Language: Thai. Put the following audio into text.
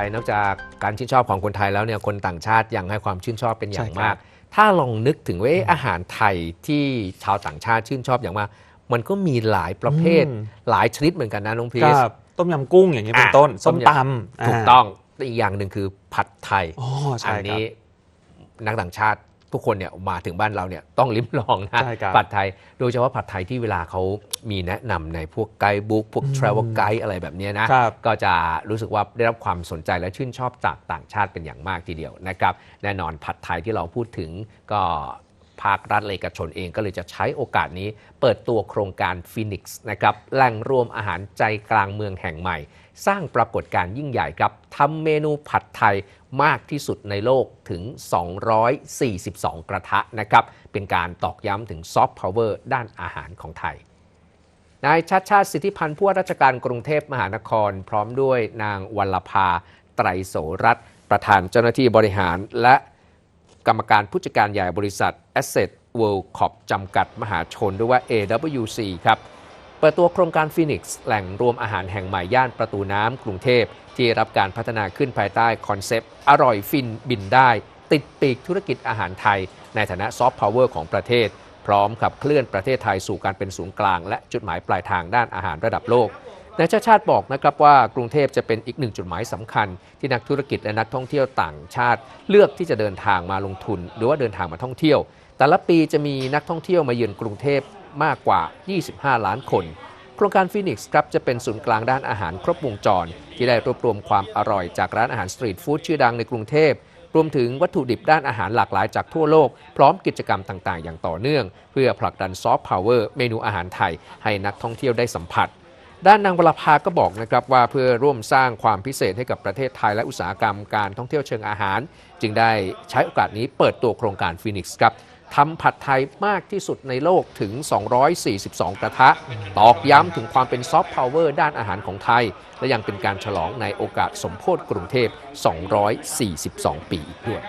ยนอกจากการชื่นชอบของคนไทยแล้วเนี่ยคนต่างชาติยังให้ความชื่นชอบเป็นอย่างใช่ครับมาก ถ้าลองนึกถึงว่าเอ๊ะอาหารไทยที่ชาวต่างชาติชื่นชอบอย่างมากมันก็มีหลายประเภทอืมหลายชนิดเหมือนกันนะน้องพีกัชบต้มยำกุ้งอย่างนี้เป็นอะต้นส้มต้มยำตำถูกาต้องและอีกอย่างหนึ่งคือผัดไทยอ๋อใช่อัครับนี้นักต่างชาติ ทุกคนเนี่ยมาถึงบ้านเราเนี่ยต้องลิ้มลองนะใช่ครับผัดไทย โดยเฉพาะผัดไทยที่เวลาเขามีแนะนำในพวกไกด์บุ๊กพวกอืม travel guide อะไรแบบเนี้ยนะครับก็จะรู้สึกว่าได้รับความสนใจและชื่นชอบจากต่างชาติเป็นอย่างมากทีเดียวนะครับ แน่นอนผัดไทยที่เราพูดถึงก็ ภาครัฐเอกชนเองก็เลยจะใช้โอกาสนี้ เปิดตัวโครงการฟินิกส์นะครับแหล่งรวมอาหารใจกลางเมืองแห่งใหม่ สร้างปรากฏการณ์ยิ่งใหญ่ครับทำเมนูผัดไทยมากที่สุดในโลกถึง 242 กระทะนะครับ เป็นการตอกย้ำถึงซอฟต์พาวเวอร์ด้านอาหารของไทยนายชัดชาติสิทธิพันธ์ผู้ว่าราชการกรุงเทพมหานคร พร้อมด้วยนางวัลภาไตรโสรัตน์ประธานเจ้าหน้าที่บริหารและ กรรมการผู้จัดการใหญ่บริษัท Asset World Corp จำกัดมหาชนหรือว่า AWC ครับเปิดตัวโครงการฟินิกส์แหล่งรวมอาหารแห่งใหม่ย่านประตูน้ำกรุงเทพ ที่รับการพัฒนาขึ้นภายใต้คอนเซปต์ อร่อยฟินบินได้ ติดปีกธุรกิจอาหารไทย ในฐานะซอฟต์พาวเวอร์ของประเทศ พร้อมขับเคลื่อนประเทศไทยสู่การเป็นศูนย์กลาง และจุดหมายปลายทางด้านอาหารระดับโลก นายชาติชาติบอกนะครับว่ากรุงเทพจะเป็นอีกหนึ่งจุดหมายสำคัญ ที่นักธุรกิจและนักท่องเที่ยวต่างชาติ เลือกที่จะเดินทางมาลงทุน หรือว่าเดินทางมาท่องเที่ยว แต่ละปีจะมีนักท่องเที่ยวมาเยือนกรุงเทพมากกว่า 25 ล้านคน โครงการฟินิกส์ครับจะเป็นศูนย์กลางด้านอาหารครบวงจร ที่ได้รวบรวมความอร่อยจากร้านอาหารสตรีทฟู้ดชื่อดังในกรุงเทพรวมถึงวัตถุดิบด้านอาหารหลากหลายจากทั่วโลก พร้อมกิจกรรมต่าง ๆ อย่างต่อเนื่อง เพื่อผลักดันซอฟต์พาวเวอร์เมนูอาหารไทย ให้นักท่องเที่ยวได้สัมผัส ด้านนางวรภาก็บอกนะครับว่าเพื่อร่วมสร้างความพิเศษให้กับประเทศไทยและอุตสาหกรรมการท่องเที่ยวเชิงอาหาร จึงได้ใช้โอกาสนี้เปิดตัวโครงการฟินิกส์ครับทำผัดไทยมากที่สุดในโลกถึง 242 กระทะ ตอกย้ำถึงความเป็นซอฟต์พาวเวอร์ด้านอาหารของไทย และยังเป็นการฉลองในโอกาสสมโพธิกรุงเทพ 242 ปีอีกด้วย